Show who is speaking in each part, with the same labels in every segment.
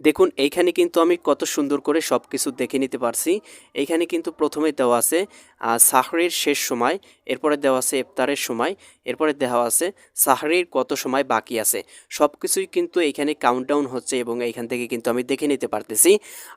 Speaker 1: দেখুন, এইখানে কিন্তু আমি কত সুন্দর করে সব কিছু দেখে নিতে পারছি। এইখানে কিন্তু প্রথমে দেওয়া আছে সাহরের শেষ সময়, এরপরে দেওয়া আছে ইফতারের সময়। এরপরে দেওয়া আছে, সাহরির কত সময় বাকি আছে? সব কিছুই কিন্তু এখানে কাউন্টডাউন হচ্ছে এবং এইখান থেকে কিন্তু আমি দেখে নিতে পারতেছি।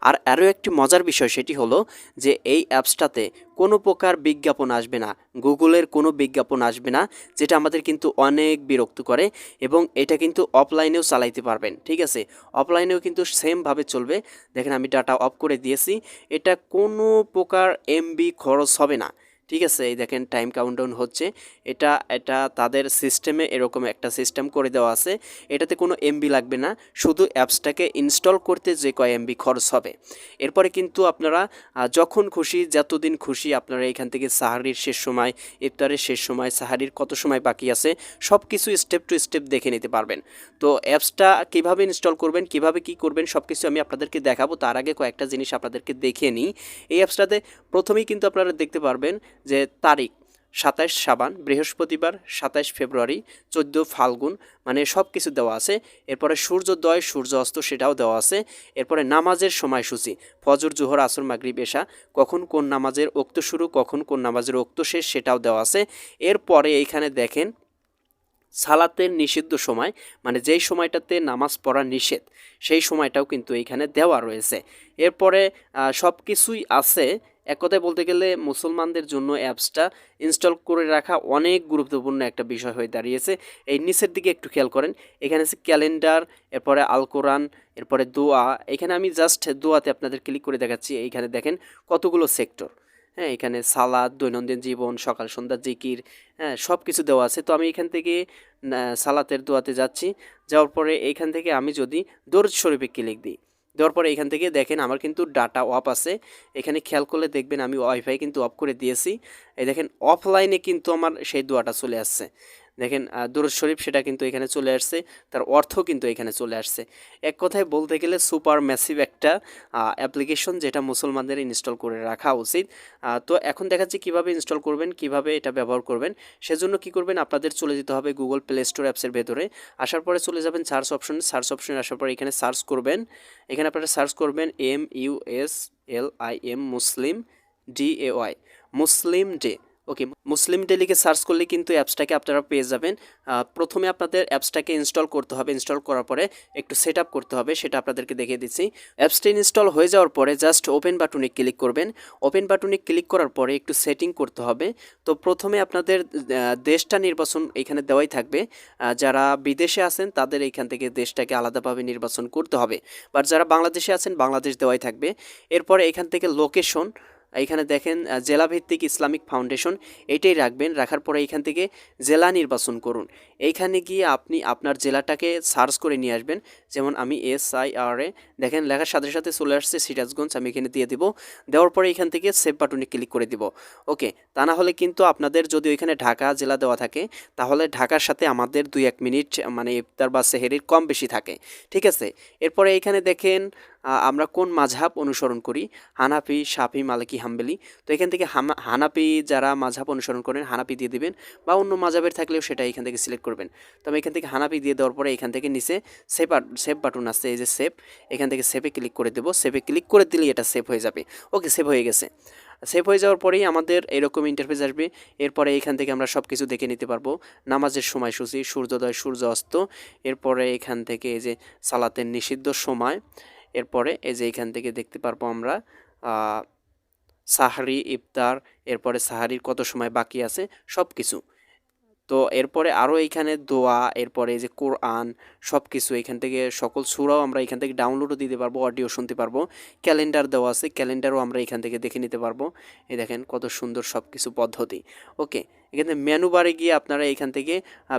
Speaker 1: আর আরও একটি মজার বিষয় সেটি হলো যে এই অ্যাপসটাতে কোনো প্রকার বিজ্ঞাপন আসবে না, গুগলের কোনো বিজ্ঞাপন আসবে না, যেটা আমাদের কিন্তু অনেক বিরক্ত করে এবং এটা কিন্তু অফলাইনেও চালাইতে পারবেন, ঠিক আছে? অফলাইনেও কিন্তু সেমভাবে চলবে। দেখেন আমি ডাটা অফ করে দিয়েছি, এটা কোনো প্রকার এমবি খরচ হবে না। ঠিক আছে? এই দেখেন টাইম কাউন্টডাউন হচ্ছে। এটা এটা তাদের সিস্টেমে এরকম একটা সিস্টেম করে দেওয়া আছে। এটাতে কোনো এমবি লাগবে না। শুধু অ্যাপসটাকে ইনস্টল করতে যে কয় এমবি খরচ হবে। এরপরে কিন্তু আপনারা যখন খুশি, যতদিন খুশি আপনারা এখান থেকে সাহারির শেষ সময়, ইফতারের শেষ সময়, সাহারির কত সময় বাকি আছে সব কিছু স্টেপ টু স্টেপ দেখে নিতে পারবেন। তো অ্যাপসটা কীভাবে ইনস্টল করবেন, কীভাবে কি করবেন সব কিছু আমি আপনাদেরকে দেখাবো। তার আগে কয়েকটা জিনিস আপনাদেরকে দেখিয়ে নিই। এই অ্যাপসটাতে প্রথমেই কিন্তু আপনারা দেখতে পারবেন যে তারিখ, সাতাইশ সাবান, বৃহস্পতিবার, সাতাইশ ফেব্রুয়ারি, চোদ্দ ফাল্গুন মানে সব কিছু দেওয়া আছে। এরপরে সূর্যোদয় সূর্য অস্ত সেটাও দেওয়া আছে। এরপরে নামাজের সময়সূচি, ফজর, জোহর, আসর, মাগরিব, এশা, কখন কোন নামাজের ওক্ত শুরু, কখন কোন নামাজের ওক্ত শেষ, সেটাও দেওয়া আছে। এরপরে এইখানে দেখেন, সালাতের নিষিদ্ধ সময় মানে যেই সময়টাতে নামাজ পড়া নিষেধ, সেই সময়টাও কিন্তু এইখানে দেওয়া রয়েছে। এরপরে সব কিছুই আছে। এক কথায় বলতে গেলে মুসলমানদের জন্য অ্যাপসটা ইনস্টল করে রাখা অনেক গুরুত্বপূর্ণ একটা বিষয় হয়ে দাঁড়িয়েছে। এই নিচের দিকে একটু খেয়াল করেন, এখানে আছে ক্যালেন্ডার, এরপরে আল কোরআন, এরপরে দোয়া। এখানে আমি জাস্ট দোয়াতে আপনাদের ক্লিক করে দেখাচ্ছি, এইখানে দেখেন কতগুলো সেক্টর। হ্যাঁ এখানে সালাদ, দৈনন্দিন জীবন, সকাল, সন্ধ্যা, জিকির হ্যাঁ সব কিছু দেওয়া আছে। তো আমি এখান থেকে সালাতের দোয়াতে যাচ্ছি। যাওয়ার পরে এইখান থেকে আমি যদি দরুদ শরীফে ক্লিক দিই দেওয়ার পরে এখান থেকে দেখেন আমার কিন্তু ডাটা অফ আছে। এখানে খেয়াল করলে দেখবেন আমি ওয়াইফাই কিন্তু অফ করে দিয়েছি। এই দেখেন অফলাইনে কিন্তু আমার সেই দোয়াটা চলে আসছে। দেখেন দরুদ শরীফ সেটা কিন্তু এখানে চলে আসছে, তার অর্থ কিন্তু এখানে চলে আসছে। এক কথায় বলতে গেলে সুপার ম্যাসিভ একটা অ্যাপ্লিকেশন যেটা মুসলমানদের ইনস্টল করে রাখা উচিত। তো এখন দেখা যাচ্ছে কীভাবে ইনস্টল করবেন, কীভাবে এটা ব্যবহার করবেন। সেজন্য কি করবেন, আপনাদের চলে যেতে হবে গুগল প্লে স্টোর অ্যাপসের ভেতরে। আসার পরে চলে যাবেন সার্চ অপশন, সার্চ অপশনে আসার পরে এখানে সার্চ করবেন। এখানে আপনারা সার্চ করবেন M U S L I M Muslim D A Y, Muslim day. Okay Muslim day লিখে সার্চ করলে কিন্তু অ্যাপসটাকে আপনারা পেয়ে যাবেন। প্রথমে আপনাদের অ্যাপসটাকে ইনস্টল করতে হবে। ইনস্টল করার পরে একটু সেট করতে হবে, সেটা আপনাদেরকে দেখিয়ে দিচ্ছি। অ্যাপসটা ইনস্টল হয়ে যাওয়ার পরে জাস্ট ওপেন বাটনে ক্লিক করবেন। ওপেন বাটনে ক্লিক করার পরে একটু সেটিং করতে হবে। তো প্রথমে আপনাদের দেশটা নির্বাচন এখানে দেওয়াই থাকবে। যারা বিদেশে আছেন তাদের এইখান থেকে দেশটাকে আলাদাভাবে নির্বাচন করতে হবে। বাট যারা বাংলাদেশে আছেন, বাংলাদেশ দেওয়াই থাকবে। এরপরে এখান থেকে লোকেশন এইখানে দেখেন জেলাভিত্তিক ইসলামিক ফাউন্ডেশন এটাই রাখবেন, রাখার পরে এইখান থেকে জেলা নির্বাচন করুন। এইখানে গিয়ে আপনি আপনার জেলাটাকে সার্চ করে নিয়ে আসবেন। যেমন আমি এস আই আর এ, দেখেন, লেখার সাথে সাথে চলে আসছে সিরাজগঞ্জ, আমি এখানে দিয়ে দিব। দেওয়ার পরে এখান থেকে সেভ বাটনে ক্লিক করে দিব। ওকে, তা না হলে কিন্তু আপনাদের যদি ওইখানে ঢাকা জেলা দেওয়া থাকে, তাহলে ঢাকার সাথে আমাদের দুই এক মিনিট মানে ইফতার বা সেহেরির কম বেশি থাকে। ঠিক আছে? এরপরে এইখানে দেখেন আমরা কোন মাঝহাব অনুসরণ করি? হানাফি সাফি মালিকি, হাম্বেলি। তো এখান থেকে হানাফি যারা মাঝহাব অনুসরণ করেন, হানাফি দিয়ে দিবেন বা অন্য মাঝহাবের থাকলেও সেটা এখান থেকে সিলেক্ট করবেন। তো আমি এখান থেকে হানাফি দিয়ে দেওয়ার পরে এখান থেকে নিচে সেভ সেভ বাটন আছে, এই যে সেভ এখান থেকে সেভে ক্লিক করে দেবো। সেভে ক্লিক করে দিলেই এটা সেভ হয়ে যাবে। ওকে সেভ হয়ে গেছে। সেভ হয়ে যাওয়ার পরেই আমাদের এরকম ইন্টারফেস আসবে। এরপরে এখান থেকে আমরা সব কিছু দেখে নিতে পারব। নামাজের সময়সূচি, সূর্যোদয় সূর্য অস্ত এরপরে এখান থেকে এই যে সালাতের নিষিদ্ধ সময় এরপরে এই যে এখান থেকে দেখতে পারব আমরা সাহারি, ইফতার, এরপরে সাহারির কত সময় বাকি আছে সব কিছু তো এরপরে আরও এইখানে দোয়া, এরপরে যে কোরআন সব কিছু এখান থেকে সকল সুরাও আমরা এখান থেকে ডাউনলোডও দিতে পারব অডিও শুনতে পারব। ক্যালেন্ডার দেওয়া আছে ক্যালেন্ডারও আমরা এখান থেকে দেখে নিতে পারব। এই দেখেন কত সুন্দর সব কিছু পদ্ধতি। ওকে, এখানে মেনু বারে গিয়ে আপনারা এখান থেকে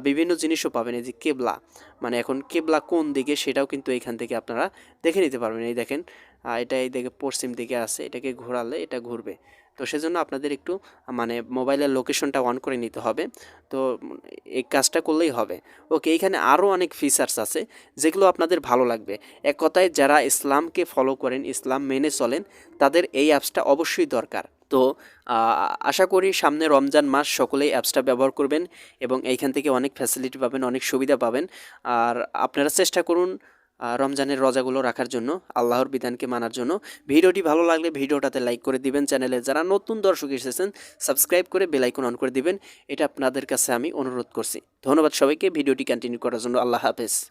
Speaker 1: বিভিন্ন জিনিসও পাবেন। এই যে কেবলা মানে এখন কেবলা কোন দিকে সেটাও কিন্তু এখান থেকে আপনারা দেখে নিতে পারবেন। এই দেখেন এটা এই দিকে পশ্চিম দিকে আছে, এটাকে ঘোরালে এটা ঘুরবে। তো সেজন্য আপনাদের একটু মানে মোবাইলের লোকেশনটা অন করে নিতে হবে। তো এই কাজটা করলেই হবে। ওকে এইখানে আরও অনেক ফিচার্স আছে, যেগুলো আপনাদের ভালো লাগবে। এক কথায় যারা ইসলামকে ফলো করেন, ইসলাম মেনে চলেন, তাদের এই অ্যাপসটা অবশ্যই দরকার। তো আশা করি সামনে রমজান মাস সকলেই অ্যাপসটা ব্যবহার করবেন এবং এইখান থেকে অনেক ফ্যাসিলিটি পাবেন, অনেক সুবিধা পাবেন। আর আপনারা চেষ্টা করুন রমজানের রজাগুলো রাখার জন্য, আল্লাহর বিধানকে মানার জন্য। ভিডিওটি ভালো লাগলে ভিডিওটাতে লাইক করে দিবেন, চ্যানেলে যারা নতুন দর্শক এসেছেন সাবস্ক্রাইব করে বেলাইকন অন করে দিবেন। এটা আপনাদের কাছে আমি অনুরোধ করছি। ধন্যবাদ সবাইকে, ভিডিওটি কন্টিনিউ করার জন্য আল্লাহ হাফেজ।